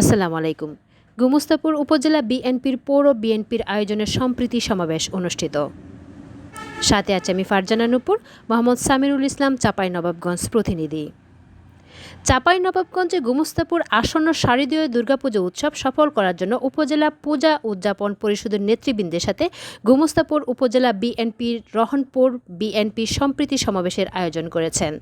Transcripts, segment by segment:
আসসালামু আলাইকুম গুমস্তাপুর উপজেলা বিএনপির পৌর বিএনপির আয়োজনে সম্প্রীতি সমাবেশ অনুষ্ঠিত। সাথে আছে আমি ফারজানা নুপুর মোহাম্মদ সামিরুল ইসলাম, চাপাই নবাবগঞ্জ প্রতিনিধি। চাপাই নবাবগঞ্জে গুমস্তাপুর আসন্ন শারদীয় দুর্গাপুজো উৎসব সফল করার জন্য উপজেলা পূজা উদযাপন পরিষদের নেতৃবৃন্দের সাথে গুমস্তাপুর উপজেলা বিএনপির রহনপুর বিএনপি সম্প্রীতি সমাবেশের আয়োজন করেছেন।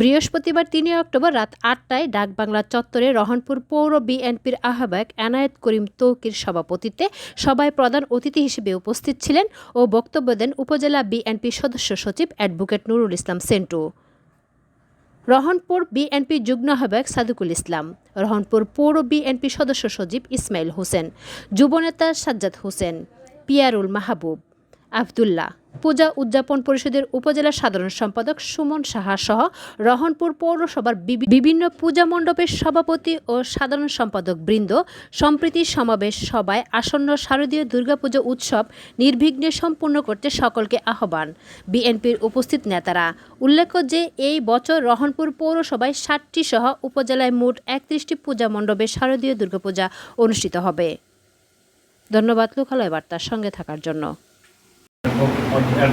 বৃহস্পতিবার তিন অক্টোবর রাত আটটায় ডাকবাংলা চত্বরে রহনপুর পৌর বিএনপির আহ্বায়ক এনায়েত করিম তৌকির সভাপতিত্বে সভায় প্রধান অতিথি হিসেবে উপস্থিত ছিলেন ও বক্তব্য দেন উপজেলা বিএনপি সদস্য সচিব অ্যাডভোকেট নুরুল ইসলাম সেন্টু। রহনপুর বিএনপি যুগ্ম আহ্বায়ক সাদুকুল ইসলাম, রহনপুর পৌর বিএনপি সদস্য সচিব ইসমাইল হোসেন যুবনেতা সাজ্জাদ হোসেন, পিয়ারুল মাহবুব আবদুল্লাহ। পূজা উদযাপন পরিষদের উপজেলা সাধারণ সম্পাদক সুমন সাহা সহ রহনপুর পৌরসভার বিভিন্ন পূজা মণ্ডপের সভাপতি ও সাধারণ সম্পাদক বৃন্দ সম্প্রীতি সমাবেশ সভায় আসন্ন শারদীয় দুর্গাপুজো উৎসব নির্বিঘ্নে সম্পূর্ণ করতে সকলকে আহ্বান। বিএনপির উপস্থিত নেতারা। উল্লেখ্য যে এই বছর রহনপুর পৌরসভায় ষাটটি সহ উপজেলায় মোট একত্রিশটি পূজা মণ্ডপে শারদীয় দুর্গাপূজা অনুষ্ঠিত হবে। ধন্যবাদ, লোকালয় বার্তার সঙ্গে থাকার জন্য। আজকের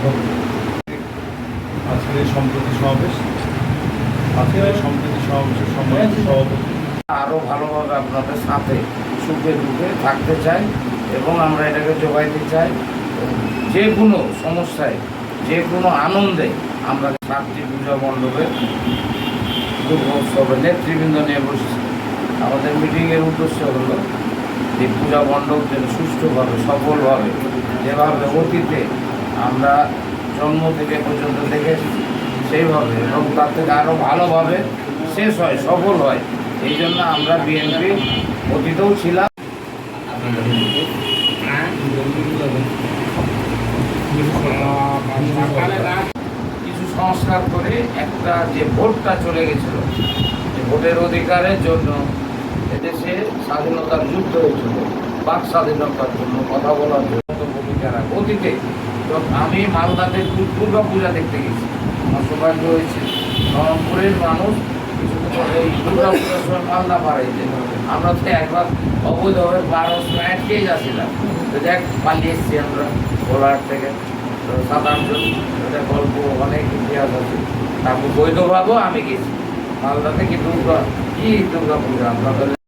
সম্প্রতি সমাবেশ। আজকের সম্প্রতি সমাবেশের সম্মানিত সভাপতি। আরও ভালোভাবে আপনাদের সাথে সুখে দুঃখে থাকতে চাই এবং আমরা এটাকে যোগাইতে চাই। যে কোনো সমস্যায়, যে কোনো আনন্দে আমরা সাতটি পূজা মণ্ডপে দুর্গোৎসবে নেতৃবৃন্দ নিয়ে বসেছি। আমাদের মিটিংয়ের উদ্দেশ্য হলো এই পূজা মণ্ডপ যেন সুষ্ঠুভাবে, সফলভাবে, যেভাবে অতীতে আমরা জন্ম থেকে পর্যন্ত এসেছি। সেইভাবে এবং তার থেকে আরও ভালোভাবে শেষ হয়, সফল হয়। এই জন্য আমরা বিএনপি অতীতেও ছিলাম। কিছু সংস্কার করে একটা যে ভোটটা চলে গেছিল ভোটের অধিকারের জন্য এদেশে স্বাধীনতার যুদ্ধ হয়েছিল, বাক স্বাধীনতার জন্য কথা বলার জন্য। রাখে অতীতে আমি মালদাতে দুর্গা পূজা দেখতে গেছি। আমার সৌভাগ্য হয়েছে, রংপুরের মানুষ এই দুর্গা পূজার সময় মালদা পাড়াইছে আমরা তো একবার অবৈধভাবে বারো সময় আটকেই যাচ্ছিলাম তো দেখ, পালিয়ে এসেছি আমরা গোলাহাট থেকে। তো আটজন এটা গল্প অনেক ইতিহাস আছে। তারপর বৈধভাবেও আমি গেছি। মালদাতে কি দুর্গা কি দুর্গা পূজা আমরা